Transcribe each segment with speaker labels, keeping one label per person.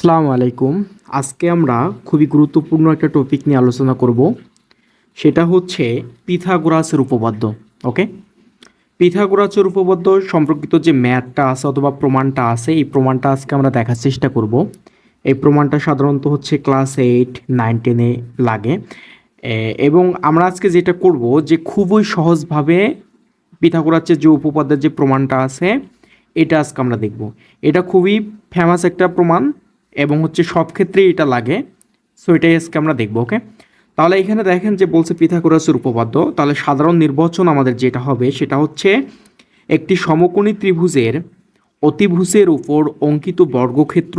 Speaker 1: আসসালামু আলাইকুম। আজকে আমরা খুবই গুরুত্বপূর্ণ একটা টপিক নিয়ে আলোচনা করব। সেটা হচ্ছে পিথাগোরাসের উপপাদ্য ওকে পিথাগোরাসের উপপাদ্য সম্পর্কিত যে ম্যাথটা আছে অথবা প্রমাণটা আছে, এই প্রমাণটা আজকে আমরা দেখার চেষ্টা করব। এই প্রমাণটা সাধারণত হচ্ছে ক্লাস এইট নাইন টেনে লাগে। এবং আমরা আজকে যেটা করব যে খুবই সহজভাবে পিথাগোরাসের যে উপপাদ্যের যে প্রমাণটা আছে, এটা আজকে আমরা দেখব। এটা খুবই ফেমাস একটা প্রমাণ এবং হচ্ছে সব ক্ষেত্রেই এটা লাগে। সো এটাই আজকে আমরা দেখব ওকে তাহলে এখানে দেখেন যে বলছে পিথাগোরাসের উপপাদ্য। তাহলে সাধারণ নির্বাচন আমাদের যেটা হবে সেটা হচ্ছে একটি সমকোণী ত্রিভুজের অতিভুজের উপর অঙ্কিত বর্গক্ষেত্র,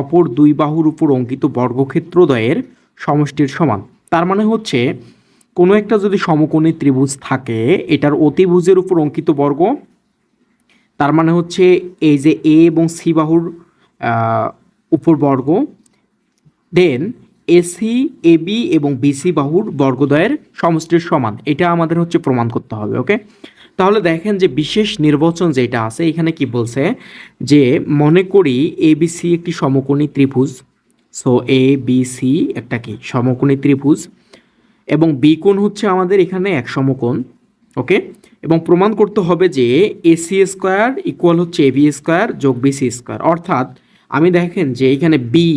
Speaker 1: অপর দুই বাহুর উপর অঙ্কিত বর্গক্ষেত্রদ্বয়ের সমষ্টির সমান। তার মানে হচ্ছে কোনো একটা যদি সমকোণী ত্রিভুজ থাকে, এটার অতিভুজের উপর অঙ্কিত বর্গ, তার মানে হচ্ছে এই যে এ এবং সি বাহুর আহ, উপর বর্গ দেন এসি এবি এবং বিসি বাহুর বর্গদ্বয়ের সমষ্টির সমান। এটা আমাদের হচ্ছে প্রমাণ করতে হবে ওকে তাহলে দেখেন যে বিশেষ নির্বাচন যেটা আছে এখানে কি বলছে যে মনে করি এবিসি একটি সমকোণী ত্রিভুজ সো এ বি সি একটা কি? সমকোণী ত্রিভুজ এবং বি কোণ হচ্ছে আমাদের এখানে এক সমকোণ ওকে এবং প্রমাণ করতে হবে যে এসি স্কোয়ার ইকুয়াল হচ্ছে এবি স্কোয়ার যোগ বিসি স্কোয়ার অর্থাৎ আমি দেখেন যে এখানে বি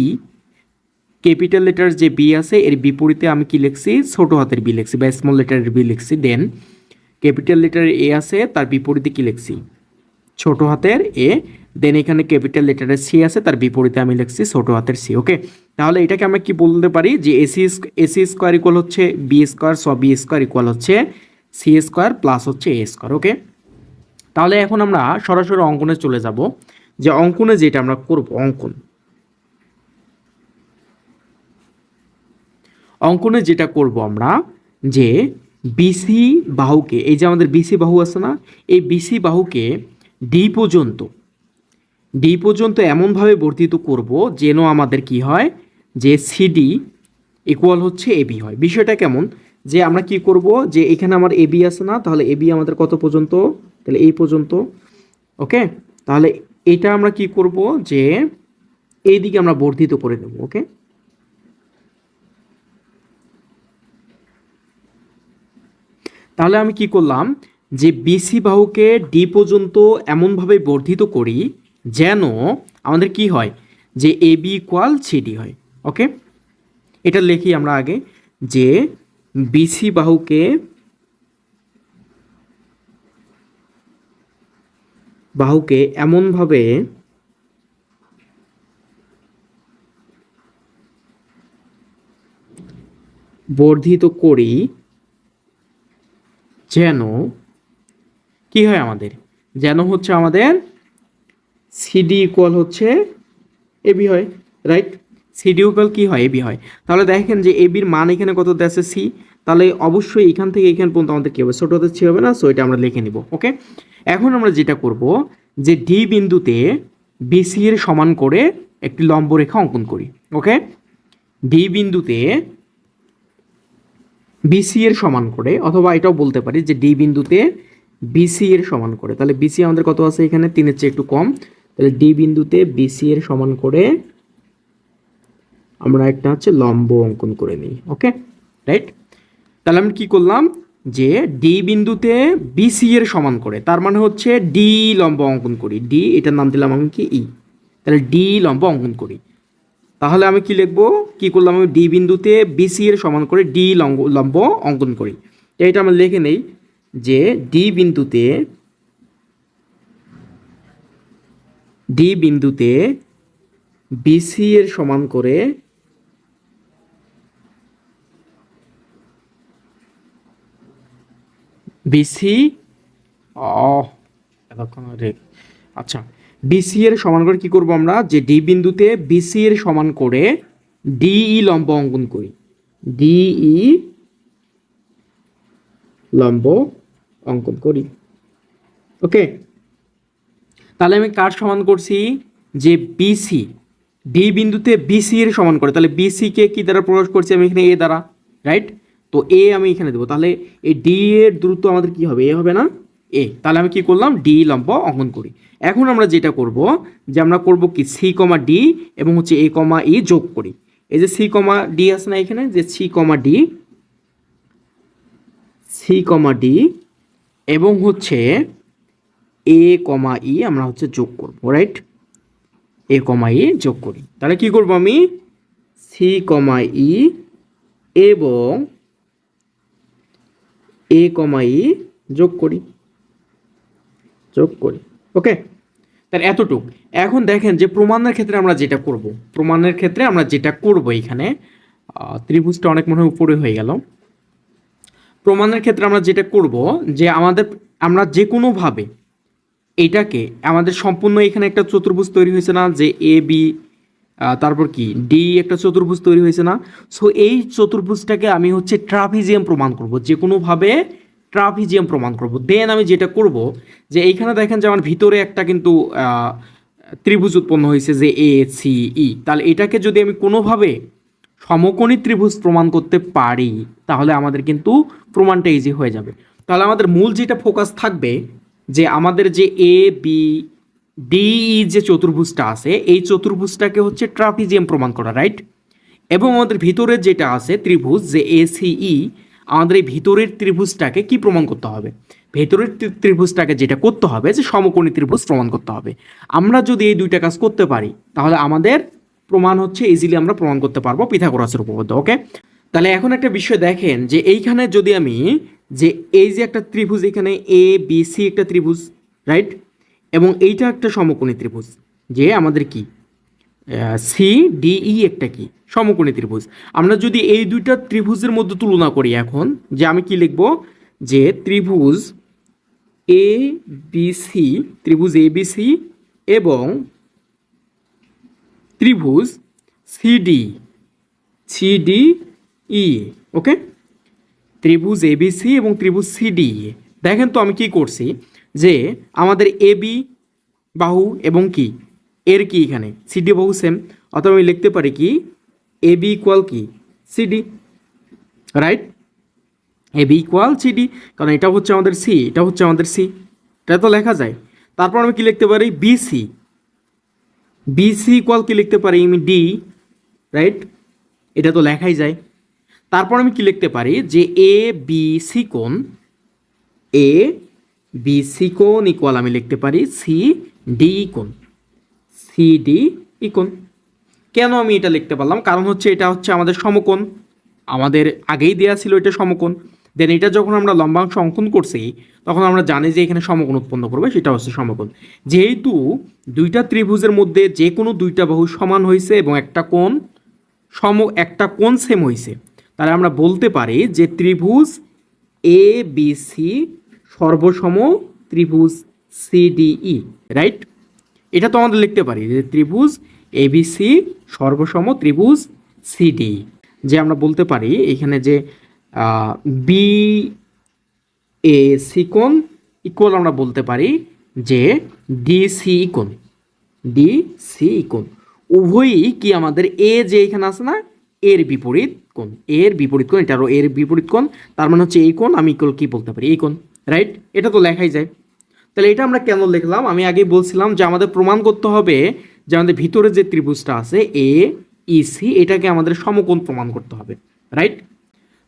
Speaker 1: ক্যাপিটাল লেটার যে বি আছে, এর বিপরীতে আমি কি লিখছি? ছোট হাতের বি লিখছি বা স্মল লেটারের বি লিখছি। দেন ক্যাপিটাল লেটারের এ আছে, তার বিপরীতে কি লিখছি? ছোট হাতের এ দেন এখানে ক্যাপিটাল লেটারের সি আছে, তার বিপরীতে আমি লিখছি ছোট হাতের সি ওকে তাহলে এটাকে আমরা কি বলতে পারি? যে এসি এসি স্কোয়ার ইকুয়াল হচ্ছে বি স্কোয়ার স বি স্কোয়ার ইকুয়াল হচ্ছে সি স্কোয়ার প্লাস হচ্ছে এ স্কোয়ার ওকে তাহলে এখন আমরা সরাসরি অঙ্কনে চলে যাব। যে অঙ্কনে যেটা আমরা করব, অঙ্কন। অঙ্কনে যেটা করব আমরা, যে বিসি বাহুকে, এই যে আমাদের বিসি বাহু আছে না, এই বিসি বাহুকে ডি পর্যন্ত ডি পর্যন্ত এমনভাবে বর্ধিত করব যেন আমাদের কি হয়, যে সিডি ইকুয়াল হচ্ছে এবি হয়। বিষয়টা কেমন? যে আমরা কি করব, যে এখানে আমার এবি আছে না, তাহলে এবি আমাদের কত পর্যন্ত? তাহলে এই পর্যন্ত ওকে তাহলে এটা আমরা কি করব? যে এইদিকে আমরা বর্ধিত করে দেবো ওকে? তাহলে আমি কি করলাম? যে বিসি বাহুকে ডি পর্যন্ত এমনভাবে বর্ধিত করি যেন আমাদের কি হয়? যে এ বি ইকুয়াল সিডি হয়, ওকে? এটা লিখি আমরা আগে যে বিসি বাহুকে বাহুকে এমনভাবে বর্ধিত করি যেন, কি হয় আমাদের? যেন হচ্ছে আমাদের সিডি ইকুয়াল হচ্ছে এবি হয় রাইট সিডি ইকুয়াল কি হয়? এবি হয়। তাহলে দেখেন যে এবির মান এখানে কত দেশে সি তাহলে অবশ্যই এখান থেকে এখান পর্যন্ত আমাদের কী হবে? ছোটো হাতের সি হবে না? সো এটা আমরা লিখে নিব ওকে এখন আমরা যেটা করব, যে ডি বিন্দুতে বিসি এর সমান করে একটি লম্ব রেখা অঙ্কন করি ওকে ডি বিন্দুতে বিসি এর সমান করে, অথবা এটাও বলতে পারি যে ডি বিন্দুতে বিসি এর সমান করে। তাহলে বিসি আমাদের কত আছে এখানে? তিনের চেয়ে একটু কম। তাহলে ডি বিন্দুতে বিসি এর সমান করে আমরা একটা হচ্ছে লম্ব অঙ্কন করে নিই ওকে রাইট তাহলে আমি কি করলাম? যে ডি বিন্দুতে বিসি এর সমান করে, তার মানে হচ্ছে ডি লম্ব অঙ্কন করি। ডি এটার নাম দিলাম আমি কি? ই তাহলে ডি লম্ব অঙ্কন করি। তাহলে আমি কি লিখব? কি করলাম আমি? ডি বিন্দুতে বিসি এর সমান করে ডি লম্ব লম্ব অঙ্কন করি। এটা আমরা লিখে নেই যে ডি বিন্দুতে ডি বিন্দুতে বিসি এর সমান করে বিসি ও এতক্ষণ আচ্ছা বিসি এর সমান করে কি করব আমরা? যে ডি বিন্দুতে বিসি এর সমান করে ডিই লম্ব অঙ্কন করি। ডিই লম্ব অঙ্কন করি। ওকে তাহলে আমি কার সমান করছি? যে বিসি ডি বিন্দুতে বিসি এর সমান করে। তাহলে বিসি কে কি দ্বারা প্রকাশ করছি আমি এখানে? এ দ্বারা রাইট তো এ আমি এখানে দেবো। তাহলে এই ডি এর দূরত্ব আমাদের কি হবে? এ হবে না? এ তাহলে আমি কি করলাম? ডি লম্ব অঙ্কন করি। এখন আমরা যেটা করব, যে আমরা করব কি? সি কমা ডি এবং হচ্ছে এ কমা ই যোগ করি। এই যে সি কমা ডি আছে না এখানে? যে C comma D C comma D এবং হচ্ছে এ কমা ই আমরা হচ্ছে যোগ করব রাইট এ কমা ই যোগ করি। তাহলে কি করব আমি? সি কমা ই এবং এ কমা ই যোগ করি। যোগ করি। ওকে তাহলে এতটুক। এখন দেখেন যে প্রমাণের ক্ষেত্রে আমরা যেটা করব, প্রমাণের ক্ষেত্রে আমরা যেটা করব এখানে ত্রিভুজটা অনেক মনে হয় উপরে হয়ে গেল। প্রমাণের ক্ষেত্রে আমরা যেটা করব যে আমাদের, আমরা যে কোনোভাবে এটাকে, আমাদের সম্পূর্ণ এখানে একটা চতুর্ভুজ তৈরি হয়েছে না যে এ বি তারপর কি? ডি একটা চতুর্ভুজ তৈরি হয়েছে না? সো এই চতুর্ভুজটাকে আমি হচ্ছে ট্রাফিজিয়াম প্রমাণ করব যে কোনোভাবে ট্রাফিজিয়াম প্রমাণ করব। দেন আমি যেটা করব, যে এইখানে দেখেন যে আমার ভিতরে একটা কিন্তু ত্রিভুজ উৎপন্ন হয়েছে যে এ সি ই তাহলে এটাকে যদি আমি কোনোভাবে সমকোণী ত্রিভুজ প্রমাণ করতে পারি, তাহলে আমাদের কিন্তু প্রমাণটা ইজি হয়ে যাবে। তাহলে আমাদের মূল যেটা ফোকাস থাকবে, যে আমাদের যে এ বি ডি যে চতুর্ভুজটা আছে, এই চতুর্ভুজটাকে হচ্ছে ট্রাপিজিয়াম প্রমাণ করা রাইট এবং আমাদের ভিতরের যেটা আছে ত্রিভুজ, যে এ ই আমাদের এই ভিতরের ত্রিভুজটাকে কি প্রমাণ করতে হবে? ভেতরের ত্রিভুজটাকে যেটা করতে হবে, যে সমকোণী ত্রিভুজ প্রমাণ করতে হবে। আমরা যদি এই দুইটা কাজ করতে পারি, তাহলে আমাদের প্রমাণ হচ্ছে ইজিলি আমরা প্রমাণ করতে পারব পিথাগোরাসের উপপাদ্য ওকে তাহলে এখন একটা বিষয় দেখেন, যে এইখানে যদি আমি, যে এই যে একটা ত্রিভুজ, এখানে এ বি সি একটা ত্রিভুজ রাইট এবং এইটা একটা সমকোণী ত্রিভুজ। যে আমাদের কি? সি ডিই একটা কি? সমকোণী ত্রিভুজ। আমরা যদি এই দুইটা ত্রিভুজের মধ্যে তুলনা করি এখন, যে আমি কি লিখব? যে ত্রিভুজ এ বি সি ত্রিভুজ এ বি সি এবং ত্রিভুজ সিডি সিডি ই ওকে ত্রিভুজ এবিসি এবং ত্রিভুজ সিডি দেখেন তো আমি কি করছি? যে আমাদের এবি বাহু এবং কি? এর কি এখানে? সিডি বাহু সেম অথবা আমি লিখতে পারি কি? এবি ইকুয়াল কি? CD right AB equal CD কারণ এটা হচ্ছে আমাদের সি, এটা হচ্ছে আমাদের সি। এটা তো লেখা যায়। তারপর আমি কি লিখতে পারি? বিসি বিসি ইকুয়াল কি লিখতে পারি? আমি ডি রাইট এটা তো লেখাই যায়। তারপর আমি কি লিখতে পারি? যে এ, বি, সি কোণ? এ বি সি কোণ ইকুয়াল আমি লিখতে পারি সি ডি কোণ। সি ডি ইকোণ কেন আমি এটা লিখতে পারলাম? কারণ হচ্ছে এটা হচ্ছে আমাদের সমকোণ। আমাদের আগেই দেওয়া ছিল এটা সমকোণ। দেন এটা যখন আমরা লম্বাংশ অঙ্কন করছি, তখন আমরা জানি যে এখানে সমকোণ উৎপন্ন করবে, সেটা হচ্ছে সমকোণ। যেহেতু দুইটা ত্রিভুজের মধ্যে যে কোনো দুইটা বাহু সমান হয়েছে এবং একটা কোণ সম, একটা কোণ সেম হয়েছে, তাহলে আমরা বলতে পারি যে ত্রিভুজ এ বি সি সর্বসম ত্রিভুজ সিডিই রাইট এটা তো আমাদের লিখতে পারি, যে ত্রিভুজ এবিসি সর্বসম ত্রিভুজ সিডি যে আমরা বলতে পারি এখানে যে বি এ সি কোণ ইকুয়াল আমরা বলতে পারি যে ডিসি কোণ ডি সি কোণ। উভয়ই কি আমাদের এ যে এখানে আছে না, এর বিপরীত কোণ, এর বিপরীত কোণ এটারও এর বিপরীত কোণ, তার মানে হচ্ছে এই কোণ, আমি ইকুয়াল কি বলতে পারি? এই কোণ। রাইট এটা তো লেখাই যায়। তাহলে এটা আমরা কেন লিখলাম? আমি আগেই বলছিলাম যে আমাদের প্রমাণ করতে হবে যে আমাদের ভিতরে যে ত্রিভুজটা আছে এ ইসি এটাকে আমাদের সমকোণ প্রমাণ করতে হবে রাইট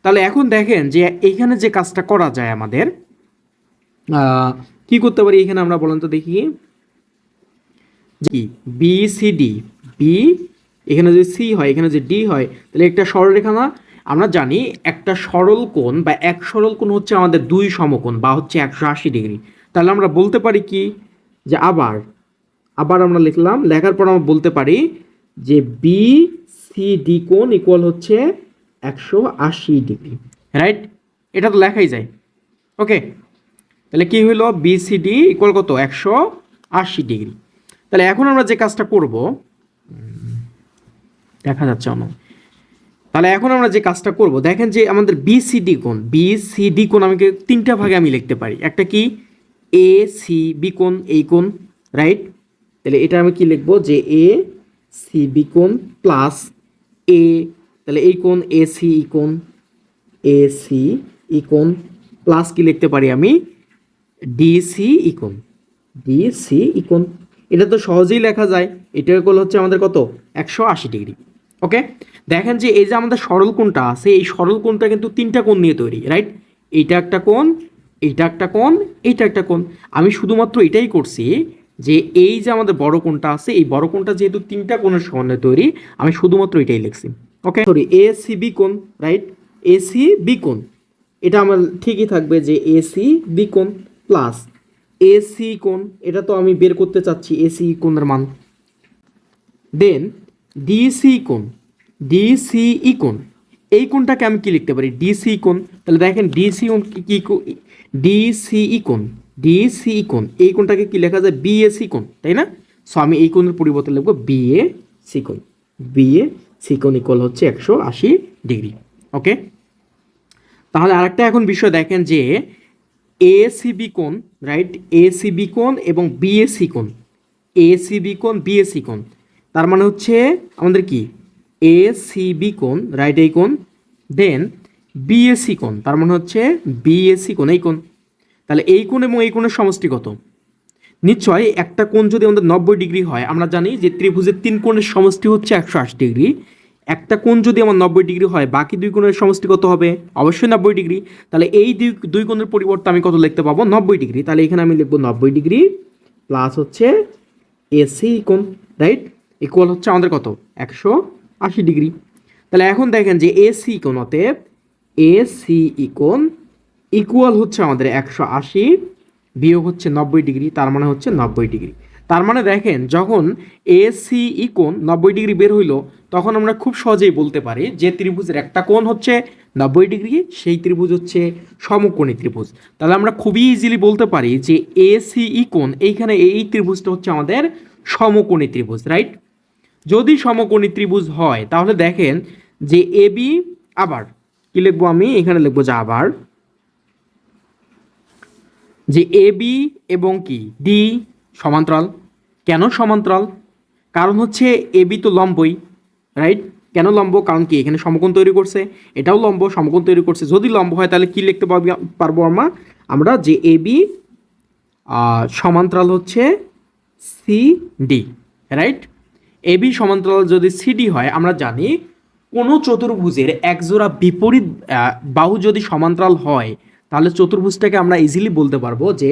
Speaker 1: তাহলে এখন দেখেন যে এইখানে যে কাজটা করা যায় আমাদের কি করতে পারি এখানে আমরা বলেন তো দেখি। কি? বি সি ডি বি এখানে যদি সি হয়, এখানে যে ডি হয়, তাহলে একটা সরলরেখা না? আমরা জানি একটা সরল কোণ বা এক সরল কোণ হচ্ছে আমাদের দুই সমকোণ বা হচ্ছে একশো আশি ডিগ্রি। তাহলে আমরা বলতে পারি কি? যে আবার আবার আমরা লিখলাম, লেখার পর আমরা বলতে পারি যে বি সি ডি কোণ ইকুয়াল হচ্ছে একশো আশি ডিগ্রি। রাইট এটা তো লেখাই যায়। ওকে তাহলে কি হলো বিসিডি ইকুয়াল কত? একশো আশি ডিগ্রি। তাহলে এখন আমরা যে কাজটা করব, দেখা যাচ্ছে অন্য তাহলে এখন আমরা যে কাজটা করব, দেখেন যে আমাদের বিসিডি কোণ বিসিডি কোণ আমাকে তিনটা ভাগে আমি লিখতে পারি। একটা কি? এ সি বি কোণ এই কোণ রাইট তাহলে এটা আমি কি লিখব? যে এ সি বি কোণ প্লাস এ তাহলে এই কোণ এ সি ই কোণ এ সি ই কোণ প্লাস কি লিখতে পারি আমি? ডি ডিসি ইকোন ডিসি ইকোন এটা তো সহজেই লেখা যায়। এটা ইকুয়াল হচ্ছে আমাদের কত? একশো আশি ডিগ্রি। ওকে দেখেন যে এই যে আমাদের সরল কোণটা আছে, এই সরল কোণটা কিন্তু তিনটা কোণ নিয়ে তৈরি রাইট এইটা একটা কোণ, এইটা একটা কোণ, এইটা একটা কোণ। আমি শুধুমাত্র এটাই করছি যে এই যে আমাদের বড় কোণটা আছে, এই বড় কোণটা যেহেতু তিনটা কোণের সমন্বয়ে তৈরি, আমি শুধুমাত্র এটাই লিখছি। Okay sorry A C B কোণ রাইট এ সি বি কোণ। এটা আমার ঠিকই থাকবে যে এসি বি কোণ প্লাস এসি কোণ। এটা তো আমি বের করতে চাচ্ছি এসি কোণের মান। দেন ডিসি কোণ ডিসি ই কোণ, এই কোণটাকে আমি কি লিখতে পারি? ডিসি কোণ, তাহলে দেখেন ডিসি কি ডিসি ই কোণ ডিসি ই কোণ, এই কোণটাকে কি লেখা যায়? বিএসি কোণ, তাই না? সো আমি এই কোণের পরিবর্তে লিখব বিএ সি কোণ বিএ সি কোণ ইকুয়াল হচ্ছে একশো আশি ডিগ্রি ওকে তাহলে আরেকটা এখন বিষয় দেখেন যে এসিবি কোণ রাইট এসিবি কোণ এবং বিএসি কোণ এসিবি কোণ বিএসি কোণ তার মানে হচ্ছে আমাদের কি? এসিবি কোণ রাইট এই কোণ দেন বিএসি কোণ, তার মানে হচ্ছে বিএসি কোণ, এই কোণ। তাহলে এই কোণ এবং এই কোণের সমষ্টি কত? নিশ্চয় একটা কোণ যদি আমাদের নব্বই ডিগ্রি হয়, আমরা জানি যে ত্রিভুজের তিন কোণের সমষ্টি হচ্ছে একশো আশি ডিগ্রি। একটা কোণ যদি আমার নব্বই ডিগ্রি হয়, বাকি দুই কোণের সমষ্টি কত হবে? অবশ্যই নব্বই ডিগ্রি। তাহলে এই দুই দুই কোণের পরিবর্তে আমি কত লিখতে পাবো? নব্বই ডিগ্রি। তাহলে এখানে আমি লিখব নব্বই ডিগ্রি প্লাস হচ্ছে এসি কোণ রাইট ইকুয়াল হচ্ছে আমাদের কত? একশো আশি ডিগ্রি। তাহলে এখন দেখেন যে এসি কোণ অতএব এসি ইকোণ ইকুয়াল হচ্ছে আমাদের একশো আশি বিয়োগ হচ্ছে নব্বই ডিগ্রি, তার মানে হচ্ছে নব্বই ডিগ্রি। তার মানে দেখেন যখন এসি ইকোণ নব্বই ডিগ্রি বের হইল, তখন আমরা খুব সহজেই বলতে পারি যে ত্রিভুজের একটা কোণ হচ্ছে নব্বই ডিগ্রি, সেই ত্রিভুজ হচ্ছে সমকোণী ত্রিভুজ। তাহলে আমরা খুবই ইজিলি বলতে পারি যে এসি ইকোণ এইখানে এই ত্রিভুজটা হচ্ছে আমাদের সমকোণী ত্রিভুজ রাইট যদি সমকোণী ত্রিভুজ হয়, তাহলে দেখেন যে এবি আবার, কি লিখব আমি? এখানে লিখব যে আবার। যে এ বি এবং কি? ডি সমান্তরাল। কেন সমান্তরাল? কারণ হচ্ছে এ বি তো লম্বই রাইট কেন লম্ব? কারণ কি? এখানে সমকোণ তৈরি করছে। এটাও লম্ব, সমকোণ তৈরি করছে। যদি লম্ব হয়, তাহলে কি লিখতে পারব পারব আমরা? আমরা যে এ বি সমান্তরাল হচ্ছে C D right A B সমান্তরাল যদি সিডি হয়, আমরা জানি কোনো চতুর্ভুজের একজোড়া বিপরীত বাহু যদি সমান্তরাল হয়, তাহলে চতুর্ভুজটাকে আমরা ইজিলি বলতে পারব যে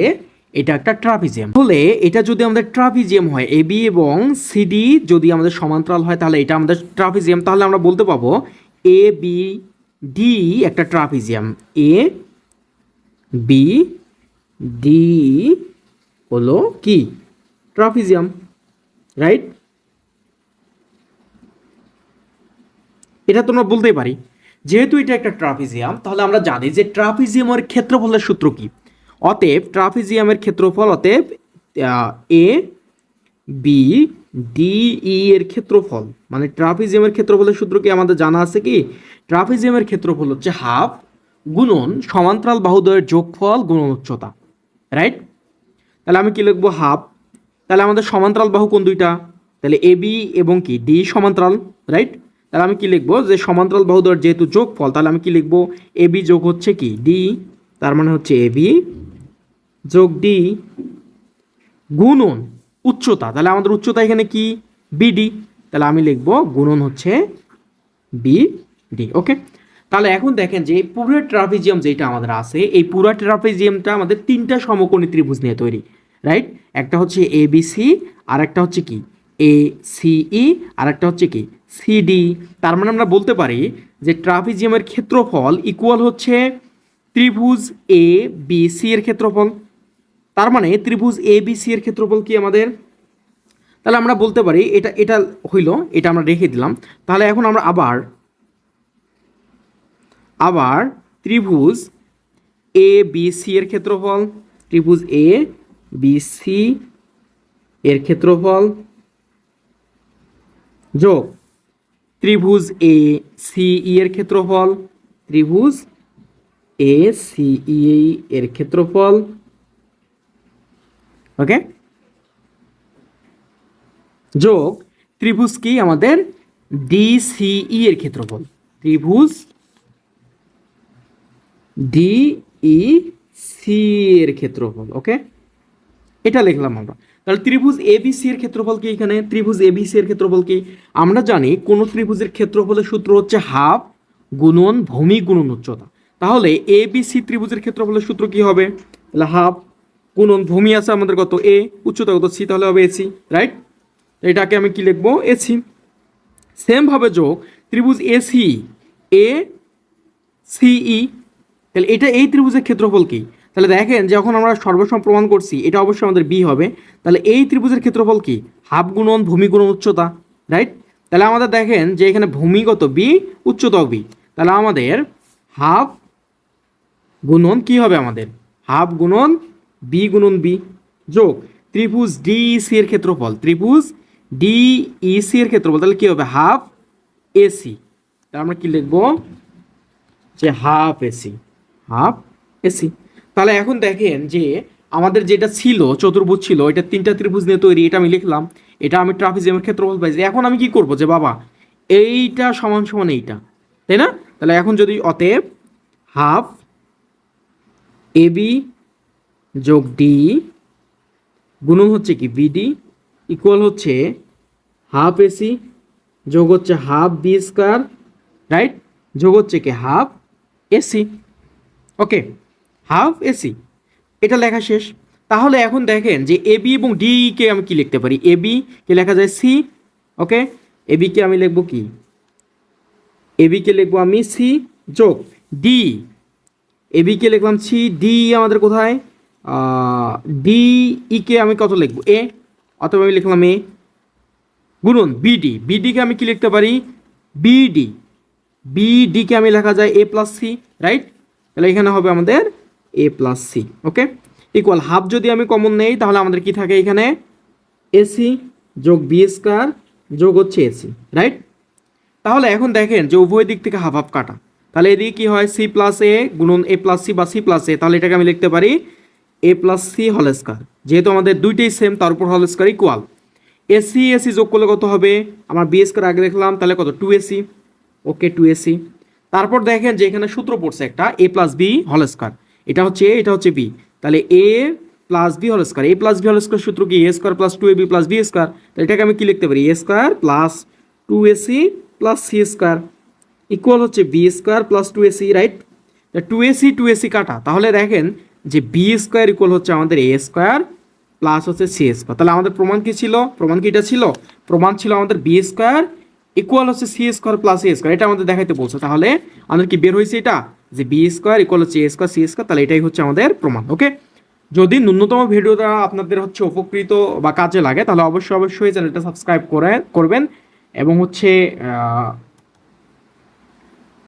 Speaker 1: এটা একটা ট্রাপিজিয়াম। তাহলে এটা যদি আমাদের ট্রাপিজিয়াম হয়, এ বি এবং সিডি যদি আমাদের সমান্তরাল হয়, তাহলে এটা আমাদের ট্রাপিজিয়াম। তাহলে আমরা বলতে পারব এ বি ডি একটা ট্রাপিজিয়াম। এ বি ডি হলো কি? Trapezium, right? এটা তোমরা বলতেই পারি। যেহেতু এটা একটা ট্রাফিজিয়াম, তাহলে আমরা জানি যে ট্রাফিজিয়ামের ক্ষেত্রফলের সূত্র কি? অতএব ট্রাফিজিয়ামের ক্ষেত্রফল অতএব এ বি ডি ই এর ক্ষেত্রফল। মানে ট্রাফিজিয়ামের ক্ষেত্রফলের সূত্র কি আমাদের জানা আছে কি? ট্রাফিজিয়ামের ক্ষেত্রফল হচ্ছে হাফ গুণন সমান্তরাল বাহুদ্বয়ের যোগফল গুণন উচ্চতা। রাইট তাহলে আমি কি লিখব হাফ? তাহলে আমাদের সমান্তরাল বাহু কোন দুইটা? তাহলে এ বি এবং কি? ডি সমান্তরাল রাইট তাহলে আমি কি লিখব? যে সমান্তরাল বাহুদ্বয়ের যেহেতু যোগফল, তাহলে আমি কি লিখব? এ বি যোগ হচ্ছে কি? ডি তার মানে হচ্ছে এ বি যোগ ডি গুণন উচ্চতা। তাহলে আমাদের উচ্চতা এখানে কি? বিডি তাহলে আমি লিখব গুণন হচ্ছে বি ডি ওকে তাহলে এখন দেখেন যে পুরো ট্রাফিজিয়াম যেটা আমাদের আছে, এই পুরো ট্রাফিজিয়ামটা আমাদের তিনটা সমকোণী ত্রিভুজ নিয়ে তৈরি রাইট একটা হচ্ছে এ বি সি আর একটা হচ্ছে কি? এ সিই আর একটা হচ্ছে কি সিডি তার মানে আমরা বলতে পারি যে ট্রাপিজিয়ামের ক্ষেত্রফল ইকুয়াল হচ্ছে ত্রিভুজ এ বি সি এর ক্ষেত্রফল। তার মানে ত্রিভুজ এ বি সি এর ক্ষেত্রফল কি আমাদের? তাহলে আমরা বলতে পারি এটা এটা হইল, এটা আমরা রেখে দিলাম। তাহলে এখন আমরা আবার আবার ত্রিভুজ এ বি সি এর ক্ষেত্রফল, ত্রিভুজ এ বি সি এর ক্ষেত্রফল যোগ। ত্রিভুজ এ সি ই এর ক্ষেত্রফল। ত্রিভুজ এ সি ই এর ক্ষেত্রফল। ওকে যোগ। ত্রিভুজ কি? আমাদের ডিসিই এর ক্ষেত্রফল। ত্রিভুজ ডি ই সি এর ক্ষেত্রফল। ওকে এটা লিখলাম আমরা। তাহলে ত্রিভুজ এবিসি এর ক্ষেত্রফল কি এখানে? ত্রিভুজ এবিসি এর ক্ষেত্রফল কি? আমরা জানি কোন ত্রিভুজের ক্ষেত্রফলের সূত্র হচ্ছে হাফ গুণন ভূমি গুণন উচ্চতা তাহলে এবিসি ত্রিভুজের ক্ষেত্রফলের সূত্র কি হবে? তাহলে হাফ গুণন ভূমি আছে আমাদের কত? এ উচ্চতা কত? সি তাহলে হবে এসি রাইট এটাকে আমি কি লিখব? এসি সেম ভাবে যোগ, ত্রিভুজ এসি এ সিই তাহলে এটা এই ত্রিভুজের ক্ষেত্রফল কি? তাহলে দেখেন যখন আমরা সর্বসম প্রমাণ করছি, এটা অবশ্যই আমাদের বি হবে। তাহলে এই ত্রিভুজের ক্ষেত্রফল কি? হাফ গুণন ভূমি গুণন উচ্চতা রাইট তাহলে আমাদের দেখেন যে এখানে ভূমিগত বি উচ্চতাও বি তাহলে আমাদের হাফ গুণন কি হবে আমাদের? হাফ গুণন বি গুণন বি যোগ, ত্রিভুজ ডিইসি এর ক্ষেত্রফল, ত্রিভুজ ডিইসি এর ক্ষেত্রফল, তাহলে কি হবে? হাফ এসি তাহলে আমরা কি লিখব? যে হাফ এসি হাফ এসি তাহলে এখন দেখেন যে আমাদের যেটা ছিল, চতুর্ভুজ ছিল, এটা তিনটা ত্রিভুজ নিয়ে তৈরি, এটা আমি লিখলাম। এটা আমি ট্রাফিজিয়ামের ক্ষেত্রফল পাইছি এখন আমি কি করব যে বাবা, এইটা সমান সমান এইটা, তাই না? তাহলে এখন যদি অতএব হাফ এ বি যোগ ডি গুণন হচ্ছে কি বিডি ইকুয়াল হচ্ছে হাফ এসি যোগ হচ্ছে হাফ বি স্কোয়ার রাইট যোগ হচ্ছে কি, half AC okay half AC এটা লেখা শেষ। তাহলে এখন দেখেন যে এ বি এবং ডি কে আমি কি লিখতে পারি? এ বি কে লেখা যায় সি ওকে এ বি কে আমি লিখব কি? এ বি কে লিখব আমি সি যোগ ডি এ বি কে লিখলাম সি ডি আমাদের কোথায়? ডি ই কে আমি কত লিখব? এ অথবা আমি লিখলাম এ গুণন বিডি বিডিকে আমি কি লিখতে পারি? বিডি বিডিকে আমি লেখা যায় এ প্লাস সি রাইট তাহলে এখানে হবে আমাদের A plus C okay equal half যদি আমি কমন নেই, তাহলে আমাদের কি থাকে এখানে? এসি যোগ বি স্কোয়ার যোগ হচ্ছে এসি রাইট তাহলে এখন দেখেন যে উভয় দিক থেকে হাফ হাফ কাটা। তাহলে এদিকে কি হয়? সি প্লাস এ গুণন এ প্লাস সি বা সি প্লাস এ তাহলে এটাকে আমি লিখতে পারি A plus C whole square যেহেতু আমাদের দুইটাই সেম তার উপর হল স্কোয়ার ইকুয়াল এসি এসি যোগ করলে কত হবে? আমার বি স্কোয়ার আগে দেখলাম, তাহলে কত? Two AC okay two AC তারপর দেখেন যে এখানে সূত্র পড়ছে একটা A plus B whole square এটা হচ্ছে এ এটা হচ্ছে বি তাহলে A plus B whole square A plus B whole square সূত্র কি? A square plus two A B plus B square তাহলে এটাকে আমি কি লিখতে পারি? A square plus two A C plus C square equal হচ্ছে B square plus two A C right two A C two A C কাটা। তাহলে দেখেন যে বি স্কোয়ার ইকুয়াল হচ্ছে আমাদের এ স্কোয়ার প্লাস হচ্ছে সি স্কোয়ার তাহলে আমাদের প্রমাণ কি ছিল? প্রমাণ কি এটা ছিল? প্রমাণ ছিল আমাদের বি স্কোয়ার ইকুয়াল হচ্ছে C square plus A square এটা আমাদের দেখাইতে বলছে। তাহলে আমাদের কি বের হয়েছে এটা? যে বি স্কোয়ার ইকুয়াল হচ্ছে এ স্কোয়ার সি স্কোয়ার তাহলে এটাই হচ্ছে আমাদের প্রমাণ ওকে যদি ন্যূনতম ভিডিওটা আপনাদের হচ্ছে উপকৃত বা কাজে লাগে, তাহলে অবশ্যই অবশ্যই চ্যানেলটা সাবস্ক্রাইব করে, করবেন এবং হচ্ছে